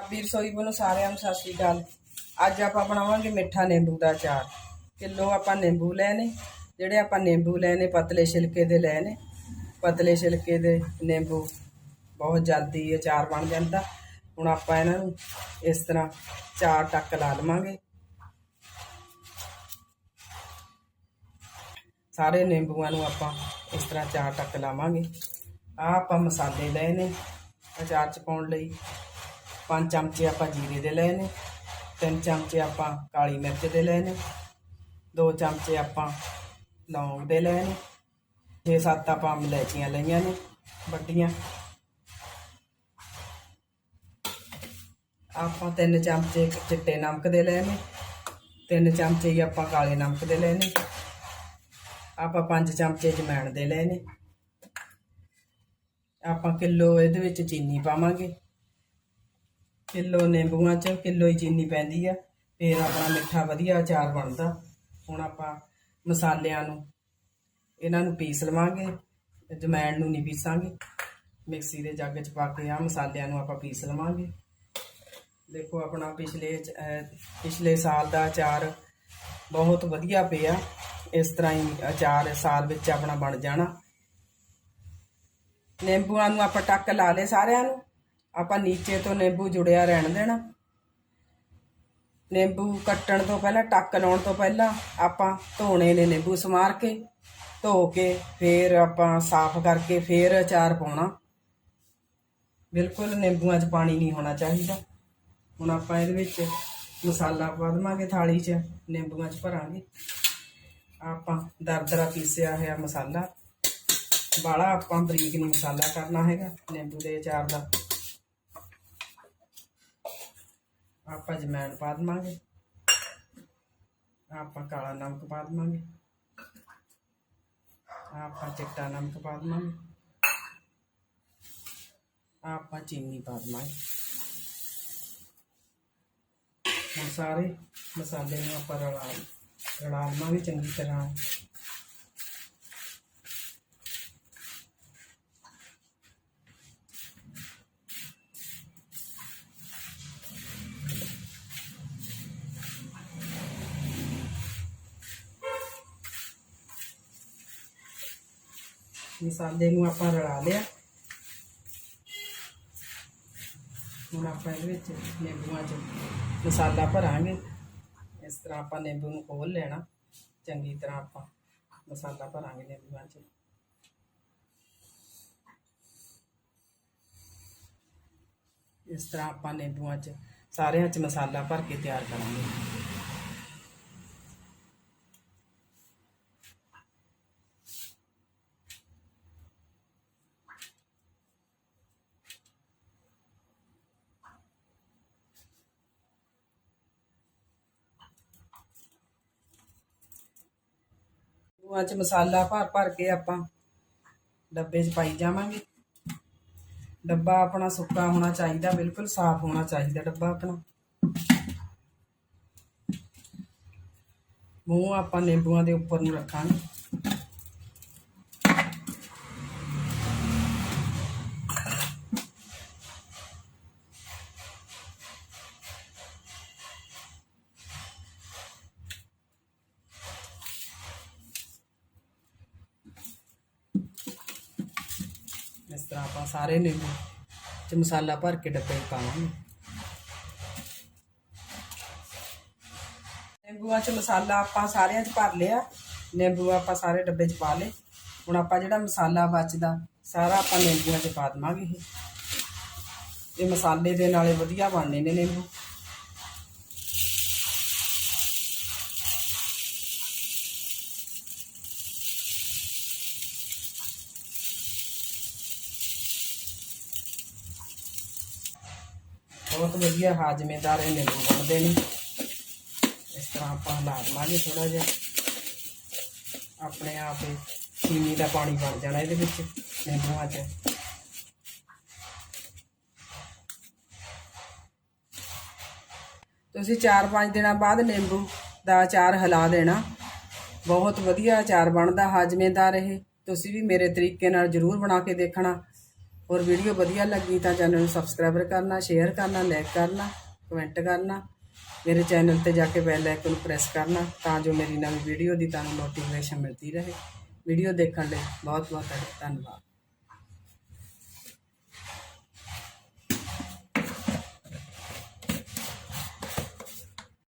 ਪੰਜਾਬੀ ਰਸੋਈ ਵੱਲੋਂ ਸਾਰਿਆਂ ਨੂੰ ਸਤਿ ਸ਼੍ਰੀ ਅਕਾਲ। ਅੱਜ ਆਪਾਂ ਬਣਾਵਾਂਗੇ ਮਿੱਠਾ ਨਿੰਬੂ ਦਾ ਅਚਾਰ। ਕਿਲੋ ਆਪਾਂ ਨਿੰਬੂ ਲੈ ਨੇ, ਜਿਹੜੇ ਆਪਾਂ ਨਿੰਬੂ ਲਏ ਨੇ, ਪਤਲੇ ਛਿਲਕੇ ਦੇ ਲਏ ਨੇ। ਪਤਲੇ ਛਿਲਕੇ ਦੇ ਨਿੰਬੂ ਬਹੁਤ ਜਲਦੀ ਅਚਾਰ ਬਣ ਜਾਂਦਾ। ਹੁਣ ਆਪਾਂ ਇਹਨਾਂ ਨੂੰ ਇਸ ਤਰ੍ਹਾਂ ਚਾਰ ਟੱਕ ਲਾ ਲਵਾਂਗੇ। ਸਾਰੇ ਨਿੰਬੂਆਂ ਨੂੰ ਆਪਾਂ ਇਸ ਤਰ੍ਹਾਂ ਚਾਰ ਟੱਕ ਲਾਵਾਂਗੇ। ਆ ਆਪਾਂ ਮਸਾਲੇ ਲਏ ਨੇ ਅਚਾਰ ਚ ਪਾਉਣ ਲਈ। ਪੰਜ ਚਮਚੇ ਆਪਾਂ ਜੀਰੇ ਦੇ ਲਏ ਨੇ, ਤਿੰਨ ਚਮਚੇ ਆਪਾਂ ਕਾਲੀ ਮਿਰਚ ਦੇ ਲਏ ਨੇ, ਦੋ ਚਮਚੇ ਆਪਾਂ ਲੌਂਗ ਦੇ ਲਏ ਨੇ, ਛੇ ਸੱਤ ਆਪਾਂ ਇਲਾਇਚੀਆਂ ਲਈਆਂ ਨੇ ਵੱਡੀਆਂ। ਆਪਾਂ ਤਿੰਨ ਚਮਚੇ ਚਿੱਟੇ ਨਮਕ ਦੇ ਲਏ ਨੇ, ਤਿੰਨ ਚਮਚੇ ਹੀ ਆਪਾਂ ਕਾਲੇ ਨਮਕ ਦੇ ਲਏ ਨੇ, ਆਪਾਂ ਪੰਜ ਚਮਚੇ ਜਮੈਣ ਦੇ ਲਏ ਨੇ। ਆਪਾਂ ਕਿਲੋ ਇਹਦੇ ਵਿੱਚ ਚੀਨੀ ਪਾਵਾਂਗੇ। ਕਿਲੋ ਨਿੰਬੂਆਂ ਚ, ਕਿਲੋ ਹੀ ਚੀਨੀ ਪੈਂਦੀ ਆ। ਫਿਰ ਆਪਣਾ ਮਿੱਠਾ ਵਧੀਆ ਅਚਾਰ ਬਣਦਾ। ਹੁਣ ਆਪਾਂ ਮਸਾਲਿਆਂ ਨੂੰ, ਇਹਨਾਂ ਨੂੰ ਪੀਸ ਲਵਾਂਗੇ ਜਮੈਣ ਨੂੰ ਨਹੀਂ ਪੀਸਾਂਗੇ। ਮਿਕਸੀ ਦੇ ਜੱਗ 'ਚ ਪਾ ਕੇ ਆ ਮਸਾਲਿਆਂ ਨੂੰ ਆਪਾਂ ਪੀਸ ਲਵਾਂਗੇ। ਦੇਖੋ ਆਪਣਾ ਪਿਛਲੇ ਪਿਛਲੇ ਸਾਲ ਦਾ ਅਚਾਰ ਬਹੁਤ ਵਧੀਆ ਪਿਆ। ਇਸ ਤਰ੍ਹਾਂ ਹੀ ਅਚਾਰ ਸਾਲ ਵਿੱਚ ਆਪਣਾ ਬਣ ਜਾਣਾ। ਨਿੰਬੂਆਂ ਨੂੰ ਆਪਾਂ ਟੱਕ ਲਾ ਲਏ ਸਾਰਿਆਂ ਨੂੰ। ਆਪਾਂ ਨੀਚੇ ਤੋਂ ਨਿੰਬੂ ਜੁੜਿਆ ਰਹਿਣ ਦੇਣਾ। ਨਿੰਬੂ ਕੱਟਣ ਤੋਂ ਪਹਿਲਾਂ, ਟੱਕ ਲਾਉਣ ਤੋਂ ਪਹਿਲਾਂ ਆਪਾਂ ਧੋਣੇ ਨੇ ਨਿੰਬੂ ਸਮਾਰ ਕੇ, ਧੋ ਕੇ ਫਿਰ ਆਪਾਂ ਸਾਫ਼ ਕਰਕੇ ਫਿਰ ਅਚਾਰ ਪਾਉਣਾ। ਬਿਲਕੁਲ ਨਿੰਬੂਆਂ 'ਚ ਪਾਣੀ ਨਹੀਂ ਹੋਣਾ ਚਾਹੀਦਾ। ਹੁਣ ਆਪਾਂ ਇਹਦੇ ਵਿੱਚ ਮਸਾਲਾ ਪਾ ਦੇਵਾਂਗੇ ਥਾਲੀ 'ਚ, ਨਿੰਬੂਆਂ 'ਚ ਭਰਾਂਗੇ। ਆਪਾਂ ਦਰਦਰਾ ਪੀਸਿਆ ਹੋਇਆ ਮਸਾਲਾ। ਬਾਲਾ ਆਪਾਂ ਬਰੀਕ ਨਹੀਂ ਮਸਾਲਾ ਕਰਨਾ ਹੈਗਾ, ਨਿੰਬੂ ਦੇ ਅਚਾਰ ਦਾ। ਆਪਾਂ ਜਮੈਣ ਪਾ ਦੇਵਾਂਗੇ। ਆਪਾਂ ਕਾਲਾ ਨਮਕ ਪਾ ਦੇਵਾਂਗੇ। ਆਪਾਂ ਚਿੱਟਾ ਨਮਕ ਪਾ ਦੇਵਾਂਗੇ। ਆਪਾਂ ਚੀਨੀ ਪਾ ਦੇਵਾਂਗੇ। ਹੁਣ ਸਾਰੇ ਮਸਾਲੇ ਨੂੰ ਆਪਾਂ ਰਲਾ ਰਲਾ ਲਵਾਂਗੇ ਚੰਗੀ ਤਰ੍ਹਾਂ। ਮਸਾਲੇ ਨੂੰ ਆਪਾਂ ਰਲਾ ਲਿਆ। ਹੁਣ ਆਪਾਂ ਇਹਦੇ ਵਿੱਚ ਨਿੰਬੂਆਂ 'ਚ ਮਸਾਲਾ ਭਰਾਂਗੇ। ਇਸ ਤਰ੍ਹਾਂ ਆਪਾਂ ਨਿੰਬੂ ਨੂੰ ਖੋਲ ਲੈਣਾ। ਚੰਗੀ ਤਰ੍ਹਾਂ ਆਪਾਂ ਮਸਾਲਾ ਭਰਾਂਗੇ ਨਿੰਬੂਆਂ 'ਚ। ਇਸ ਤਰ੍ਹਾਂ ਆਪਾਂ ਨਿੰਬੂਆਂ 'ਚ ਸਾਰਿਆਂ 'ਚ ਮਸਾਲਾ ਭਰ ਕੇ ਤਿਆਰ ਕਰਾਂਗੇ। ਨਿੰਬੂਆਂ 'ਚ ਮਸਾਲਾ ਭਰ ਭਰ ਕੇ ਆਪਾਂ ਡੱਬੇ 'ਚ ਪਾਈ ਜਾਵਾਂਗੇ। ਡੱਬਾ ਆਪਣਾ ਸੁੱਕਾ ਹੋਣਾ ਚਾਹੀਦਾ, ਬਿਲਕੁਲ ਸਾਫ਼ ਹੋਣਾ ਚਾਹੀਦਾ ਡੱਬਾ ਆਪਣਾ। ਮੂੰਹ ਆਪਾਂ ਨਿੰਬੂਆਂ ਦੇ ਉੱਪਰ ਨੂੰ ਰੱਖਾਂਗੇ ਇਸ ਤਰ੍ਹਾਂ ਆਪਾਂ ਸਾਰੇ ਨਿੰਬੂ ਚ ਮਸਾਲਾ ਭਰ ਕੇ ਡੱਬੇ 'ਚ ਪਾਵਾਂਗੇ। ਨਿੰਬੂਆਂ ਚ ਮਸਾਲਾ ਆਪਾਂ ਸਾਰਿਆਂ 'ਚ ਭਰ ਲਿਆ। ਨਿੰਬੂ ਆਪਾਂ ਸਾਰੇ ਡੱਬੇ 'ਚ ਪਾ ਲਏ। ਹੁਣ ਆਪਾਂ ਜਿਹੜਾ ਮਸਾਲਾ ਬਚਦਾ, ਸਾਰਾ ਆਪਾਂ ਨਿੰਬੂਆਂ 'ਚ ਪਾ ਦੇਵਾਂਗੇ ਇਹ। ਮਸਾਲੇ ਦੇ ਨਾਲੇ ਵਧੀਆ ਬਣਨੇ ਨੇ ਨਿੰਬੂ। ਬਹੁਤ ਵਧੀਆ ਹਾਜ਼ਮੇਦਾਰ ਇਹ ਨਿੰਬੂ ਬਣਦੇ ਨੇ। ਇਸ ਤਰ੍ਹਾਂ ਆਪਾਂ ਹਿਲਾ ਦੇਵਾਂਗੇ ਥੋੜਾ ਜਿਹਾ। ਆਪਣੇ ਆਪ ਹੀ ਚੀਨੀ ਦਾ ਪਾਣੀ ਬਣ ਜਾਣਾ ਇਹਦੇ ਵਿੱਚ ਨਿੰਬੂਆਂ 'ਚ ਤੁਸੀਂ 4-5 ਦਿਨਾਂ ਬਾਅਦ ਨਿੰਬੂ ਦਾ ਅਚਾਰ ਹਿਲਾ ਦੇਣਾ। ਬਹੁਤ ਵਧੀਆ ਅਚਾਰ ਬਣਦਾ ਹਾਜ਼ਮੇਦਾਰ ਇਹ ਤੁਸੀਂ ਵੀ ਮੇਰੇ ਤਰੀਕੇ ਨਾਲ ਜ਼ਰੂਰ ਬਣਾ ਕੇ ਦੇਖਣਾ। ਹੋਰ ਵੀਡੀਓ ਵਧੀਆ ਲੱਗੀ ਤਾਂ ਚੈਨਲ ਨੂੰ ਸਬਸਕ੍ਰਾਈਬ ਕਰਨਾ ਸ਼ੇਅਰ ਕਰਨਾ ਲਾਈਕ ਕਰਨਾ ਕਮੈਂਟ ਕਰਨਾ। ਮੇਰੇ ਚੈਨਲ ਤੇ ਜਾ ਕੇ ਬੈਲ ਆਈਕਨ ਪ੍ਰੈਸ ਕਰਨਾ ਤਾਂ ਜੋ ਮੇਰੀ ਨਵੀਂ ਵੀਡੀਓ ਦੀ ਤੁਹਾਨੂੰ ਨੋਟੀਫਿਕੇਸ਼ਨ ਮਿਲਦੀ ਰਹੇ। ਵੀਡੀਓ ਦੇਖਣ ਲਈ ਬਹੁਤ ਬਹੁਤ ਧੰਨਵਾਦ।